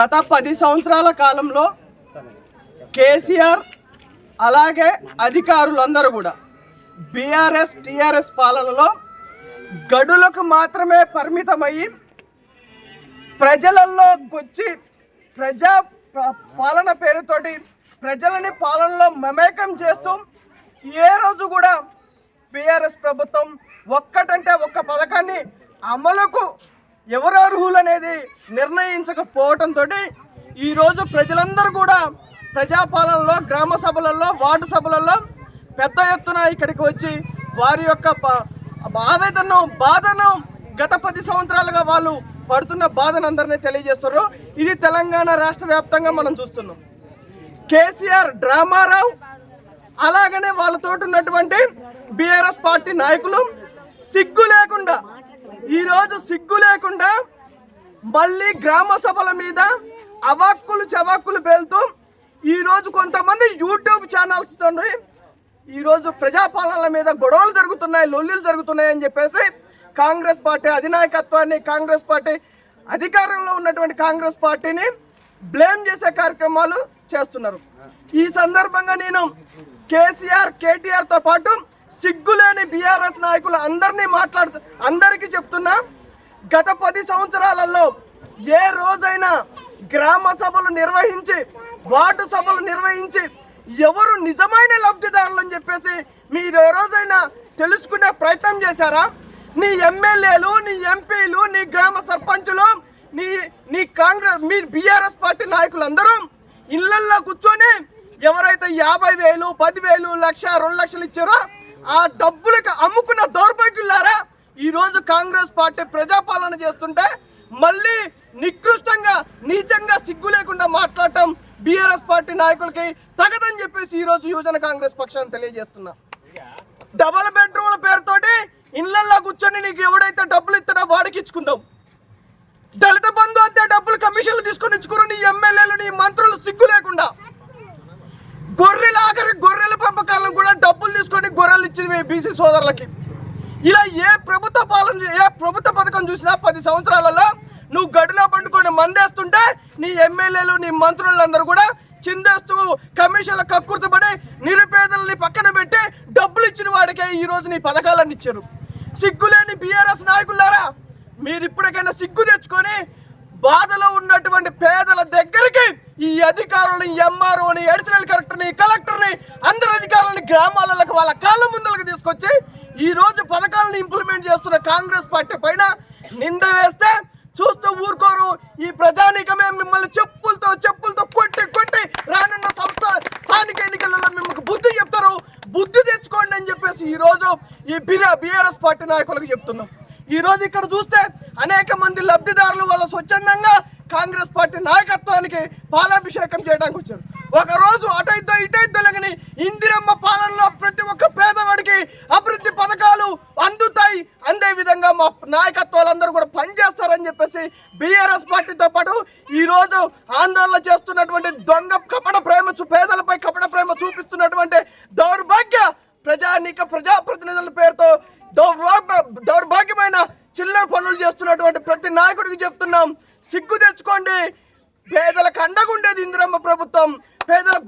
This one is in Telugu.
గత పది సంవత్సరాల కాలంలో కేసీఆర్ అలాగే అధికారులందరూ కూడా బీఆర్ఎస్ టీఆర్ఎస్ పాలనలో గడులకు మాత్రమే పరిమితమయ్యి ప్రజలలోకి వచ్చి ప్రజా పాలన పేరుతోటి ప్రజలని పాలనలో మమేకం చేస్తూ ఏ రోజు కూడా బీఆర్ఎస్ ప్రభుత్వం ఒక్కటంటే ఒక్క పథకాన్ని అమలుకు ఎవరు అర్హులు అనేది నిర్ణయించకపోవడంతో ఈరోజు ప్రజలందరూ కూడా ప్రజాపాలనలో గ్రామ సభలలో వార్డు సభలలో పెద్ద ఎత్తున ఇక్కడికి వచ్చి వారి యొక్క ప- ఆవేదనను బాధను గత పది సంవత్సరాలుగా వాళ్ళు పడుతున్న బాధను అందరినీ తెలియజేస్తారు ఇది తెలంగాణ రాష్ట్ర వ్యాప్తంగా మనం చూస్తున్నాం. కేసీఆర్ డ్రామారావు అలాగనే వాళ్ళతో ఉన్నటువంటి బీఆర్ఎస్ పార్టీ నాయకులు సిగ్గు లేకుండా ఈరోజు సిగ్గు లేకుండా మళ్ళీ గ్రామ సభల మీద అవాక్కులు చవాక్కులు పేలుతూ ఈరోజు కొంతమంది యూట్యూబ్ ఛానల్స్ తండ్రి ఈరోజు ప్రజాపాలనల మీద గొడవలు జరుగుతున్నాయి లొల్లులు జరుగుతున్నాయి అని చెప్పేసి కాంగ్రెస్ పార్టీ అధినాయకత్వాన్ని కాంగ్రెస్ పార్టీ అధికారంలో ఉన్నటువంటి కాంగ్రెస్ పార్టీని బ్లేమ్ చేసే కార్యక్రమాలు చేస్తున్నారు. ఈ సందర్భంగా నేను కేసీఆర్ కేటీఆర్తో పాటు సిగ్గులేని బీఆర్ఎస్ నాయకులు అందరినీ మాట్లాడుతూ అందరికీ చెప్తున్నా గత పది సంవత్సరాలలో ఏ రోజైనా గ్రామ సభలు నిర్వహించి వార్డు సభలు నిర్వహించి ఎవరు నిజమైన లబ్ధిదారులు అని చెప్పేసి మీరు ఏ రోజైనా తెలుసుకునే ప్రయత్నం చేశారా? నీ ఎమ్మెల్యేలు నీ ఎంపీలు నీ గ్రామ సర్పంచులు నీ నీ కాంగ్రెస్ మీ బీఆర్ఎస్ పార్టీ నాయకులందరూ ఇళ్ళల్లో కూర్చొని ఎవరైతే యాభై వేలు పదివేలు లక్ష రెండు లక్షలు ఇచ్చారో ఆ డబ్బులకు అమ్ముకున్న దౌర్భాగ్యులారా ఈ రోజు కాంగ్రెస్ పార్టీ ప్రజాపాలన చేస్తుంటే మళ్ళీ నికృష్టంగా నీచంగా సిగ్గు లేకుండా మాట్లాడటం బీఆర్ఎస్ పార్టీ నాయకులకి తగదని చెప్పేసి ఈ రోజు యువజన కాంగ్రెస్ పక్షాన్ని తెలియజేస్తున్నా. డబల్ బెడ్రూమ్ల పేరుతోటి ఇళ్ళల్లో కూర్చొని నీకు ఎవడైతే డబ్బులు ఇస్తాడో వాడికి ఇచ్చుకుంటావు దళిత బంధు అంతే డబ్బులు కమిషన్లు తీసుకొని ఇచ్చుకుని నీ ఎమ్మెల్యేలు నీ మంత్రులు సిగ్గు లేకుండా. గొర్రెలు ఆఖరి ప్రభుత్వం కూడా డబ్బులు తీసుకొని గొర్రెలు ఇచ్చింది బీసీ సోదరులకి. ఇలా ఏ ప్రభుత్వ పాలన ఏ ప్రభుత్వ పథకం చూసినా పది సంవత్సరాలలో నువ్వు గడిలో పండుకొని మందేస్తుంటే నీ ఎమ్మెల్యేలు నీ మంత్రులందరూ కూడా చిందేస్తూ కమిషన్ల కక్కుర్తపడి నిరుపేదలని పక్కన పెట్టి డబ్బులు ఇచ్చిన వాడికే ఈ రోజు నీ పథకాలన్నీ ఇచ్చారు. సిగ్గులేని బీఆర్ఎస్ నాయకులారా మీరు ఇప్పటికైనా సిగ్గు తెచ్చుకొని బాధలో ఉన్నటువంటి పేదల దగ్గరికి ఈ అధికారులని ఎంఆర్ఓని ఎడిషనల్ కలెక్టర్ని కలెక్టర్ని గ్రామాలకు వాళ్ళ కాళ్ళ ముందలకు తీసుకొచ్చి ఈ రోజు పథకాలను ఇంప్లిమెంట్ చేస్తున్న కాంగ్రెస్ పార్టీ పైన నింద వేస్తే చూస్తూ ఊరుకోరు. ఈ ప్రజానీకమే మిమ్మల్ని చెప్పులతో చెప్పులతో కొట్టి కొట్టి రానున్న సంస్థ స్థానిక ఎన్నికలలో మిమ్మల్ని బుద్ధి చెప్తారు. బుద్ధి తెచ్చుకోండి అని చెప్పేసి ఈ రోజు ఈ బిఆర్ బీఆర్ఎస్ పార్టీ నాయకులకు చెప్తున్నాం. ఈరోజు ఇక్కడ చూస్తే అనేక మంది లబ్ధిదారులు వాళ్ళ స్వచ్ఛందంగా కాంగ్రెస్ పార్టీ నాయకత్వానికి పాలాభిషేకం చేయడానికి వచ్చారు. ఒకరోజు రోజు అటైద్దో ఇటైద్దో లేకని ఇందిరమ్మ పాలనలో ప్రతి ఒక్క పేదవాడికి అభివృద్ధి పథకాలు అందుతాయి అందే విధంగా మా నాయకత్వాలందరూ కూడా పనిచేస్తారని చెప్పేసి బీఆర్ఎస్ పార్టీతో పాటు ఈరోజు ఆందోళన చేస్తున్నటువంటి దొంగ కపట ప్రేమ చూ పేదలపై కపట ప్రేమ చూపిస్తున్నటువంటి దౌర్భాగ్య ప్రజానీక ప్రజాప్రతినిధుల పేరుతో దౌర్భాగ్య దౌర్భాగ్యమైన చిల్లర పనులు చేస్తున్నటువంటి ప్రతి నాయకుడికి చెప్తున్నాం. సిగ్గు తెచ్చుకోండి. పేదలకు అండగుండేది ఇందిరమ్మ ప్రభుత్వం. పేదల